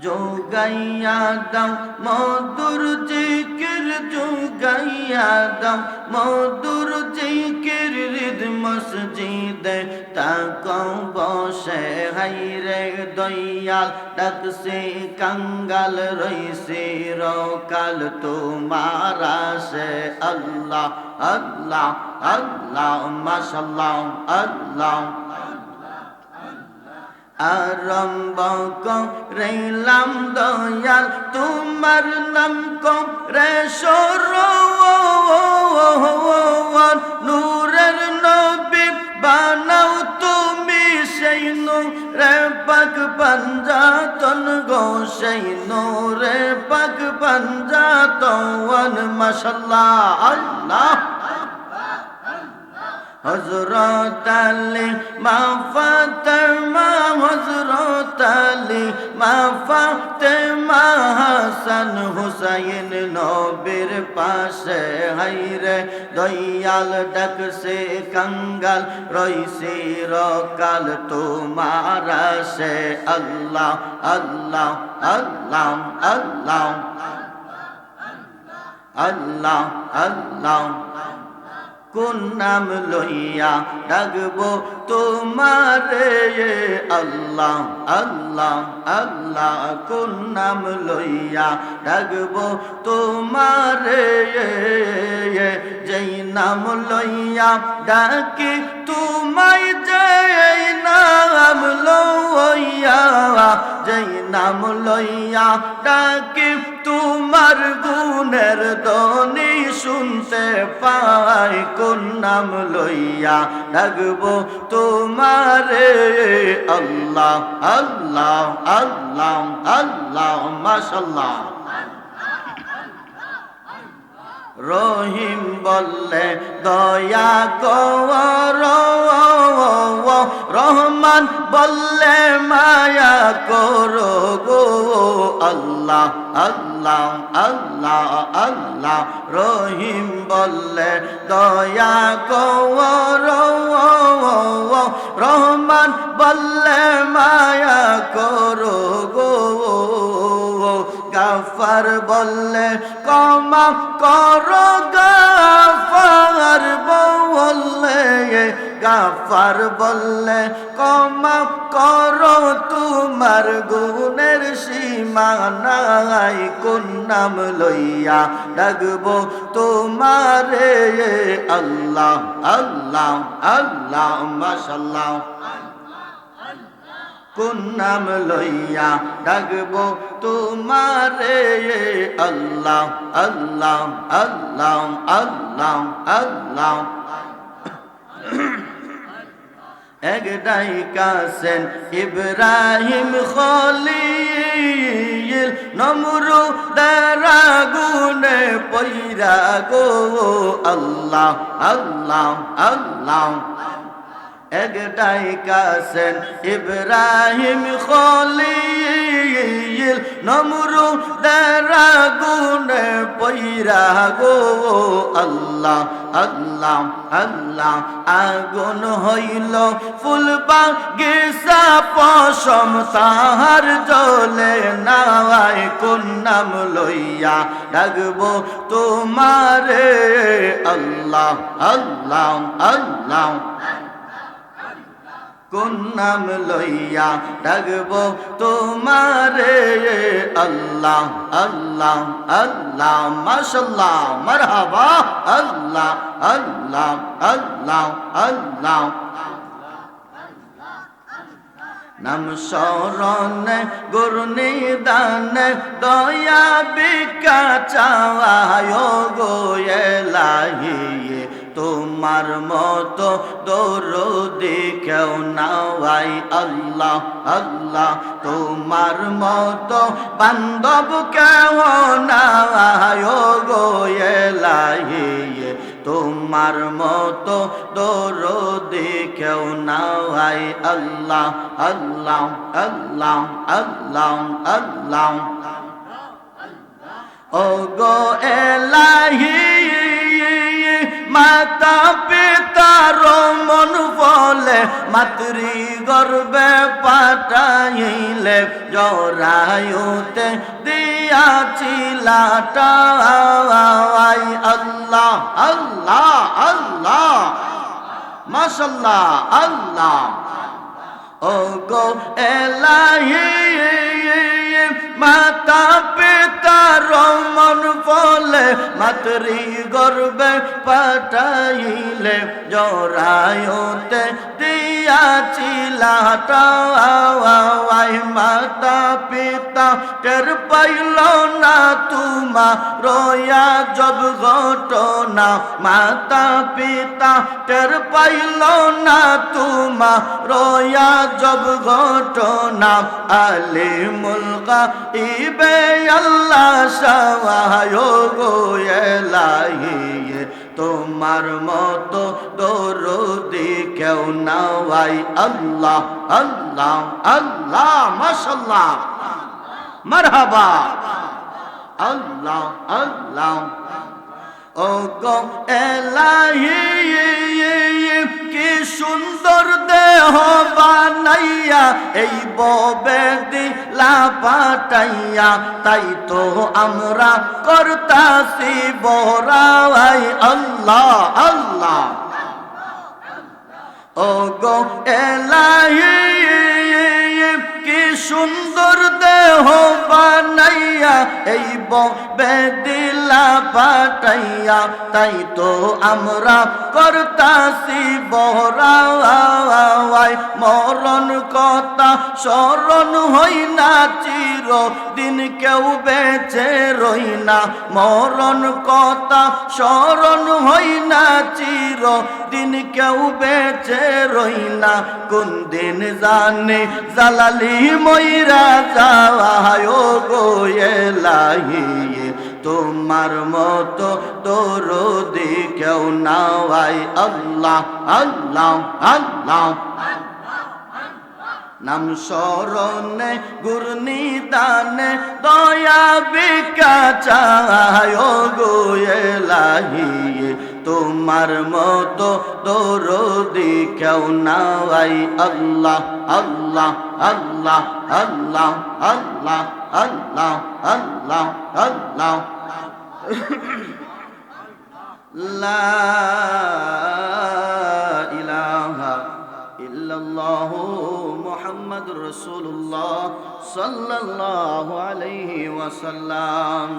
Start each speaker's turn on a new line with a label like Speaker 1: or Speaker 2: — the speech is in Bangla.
Speaker 1: যোগাইয়া দাও, মধুর জিকির যোগাইয়া দাও, মধুর জিকির হৃদ মসজিদে তাকও বসে। হাইরে দয়াল ডাকছে কাঙ্গাল রইছে রকাল, তোমার আসে আল্লাহ আল্লাহ আল্লাহ, মাশাল্লাহ, আল্লাহ। আরম্ভ করিলাম দয়াল, তোমার নাম করে সর। নূরের নবী বানাও তুমি সেই নূরে পাক পাঞ্জাতন গো সেই নূরে পাক পাঞ্জাতন মাশাল্লাহ, আল্লাহ। হজরত আলী, মা ফাতেমা হজরত আলী, মা ফাতেমা হাসান হুসাইন নবীর পাশে হাইরে দয়াল ডাকছে কাঙ্গাল, রইছে রকাল তোমার সে আল্লাহ আল্লাহ আল্লাহ আল্লাহ আল্লাহ আল্লাহ কোন নাম লইয়া ডাকবো? তোমারে আল্লাহ আল্লাহ আল্লাহ কোন নাম লইয়া ডাকবো? তোমারে যেই নাম লইয়া ডাকি, তোমায় যেই নাম লইয়া, যেই নাম লইয়া ডাকি, তোমার গুণের দনি শুনতে পাই। কোন নাম লইয়া ডাকবো তোমারে? আল্লাহ আল্লাহ আল্লাহ আল্লাহ, মাশাল্লাহ। রহিম বললে, দয়া কর রহমান বললে, মায়া করো গো আল্লাহ আল্লাহ আল্লাহ আল্লাহ। রহিম বললে, দয়া কর রহমান বললে, মায়া করো গো গাফার বললে কমা করো গাফার বললে গাফার বললে কমা করো তোমার গুণের সীমা নাই কোন নাম লইয়া ডাকবো তোমারে? আল্লাহ আল্লাহ আল্লাহ মাশাল্লাহ কোন নাম লইয়া ডাকবো? তোমারে আল্লাহ আল্লাহ আল্লাহ আল্লাহ আল্লাহ। একটাই কাসেন ইব্রাহিম খলিল নমরু দারাগুনে পৈরা গো। আল্লাহ আল্লাহ আল্লাহ। একটাই কাসেন ইব্রাহিম খলিল নমরু দারাগুনে পৈরা গো আল্লাহ আল্লাহ আল্লাহ, আগুন হইল ফুলবা গেসা পশম তাহার জলে নাওয়াই কোন নাম লইয়া ডাকবো তোমারে, আল্লাহ আল্লাহ আল্লাহ। কোন নাম লইয়া ডাকবো? তোমারে আল্লাহ আল্লাহ আল্লাহ, মাশাল্লাহ, মারহাবা, আল্লাহ আল্লাহ আল্লাহ আল্লাহ। নাম স্মরণে গুরুনি দানে দয়া বিকা চাওয়ায় গো এলাহি। তোমার মতো দরদি কেউ নাওয়াই আল্লাহ আল্লাহ তোমার মতো বান্ধব কেউ নাওয়ায় গো এলাহি, তোমার মতো দরদি কেউ নাওয়াই আল্লাহ আল্লাহ আল্লাহ আল্লাহ আল্লাহ। ও গো এলাহি মাতা পিতার মন বলে, মাতৃ গর্বে পাঠাইলে জরায়ুতে দিয়াছিলাটাই আল্লাহ আল্লাহ আল্লাহ, মাশাল্লাহ, আল্লাহ। ও গো এলাহি মাতা পিতার মন বলে, মাতৃ গর্বে পাঠাইলে জরায়তে দিয়াছিলাটাই মাতা পিতা টের পাইল না তুমা রয়া জব ঘটনা। মাতা পিতা টের পাইল না তুমা রয়া জব ঘটনা। আলে মুলকা ইবে আল্লাহ সহায় গো তোমার মতো দরদি কেউ নাওয়াই আল্লাহ আল্লাহ আল্লাহ মাশাল্লাহ মারহাবা। আল্লাহ আল্লাহ। ও গো এলাহি কি সুন্দর দেহ বানাইয়া, এই ববে দিলা তাই তো আমরা করতাছি বরাই আল্লাহ আল্লাহ। ও গো এলাহি। কি সুন্দর দেহ বানাইয়া এই বেদিলা পাটাইয়া তাই তো আমরা করতাছি বহরাই মরণ কথা স্মরণ হই না চির দিন কেউ বেঁচে রই না। মরণ কথা স্মরণ হই না চির দিন কেউ বেঁচে রই না কোন দিন জানে জালালি ময়রা যাওয়ায় গো এলাহি তোমার মতো তোর কেউ নাওয়াই আল্লাহ আল্লাহ আল্লাহ। নাম স্মরণে গুরনি দানে দয়া বিকা চায় গো এলাহি তোমার মতো দরদি কেউ নাই। আল্লাহ আল্লাহ আল্লাহ আল্লাহ আল্লাহ আল্লাহ আল্লাহ আল্লাহ। লা ইলাহা ইল্লাল্লাহু মুহাম্মাদুর সাল্লাল্লাহু আলাইহি ওয়াসাল্লাম।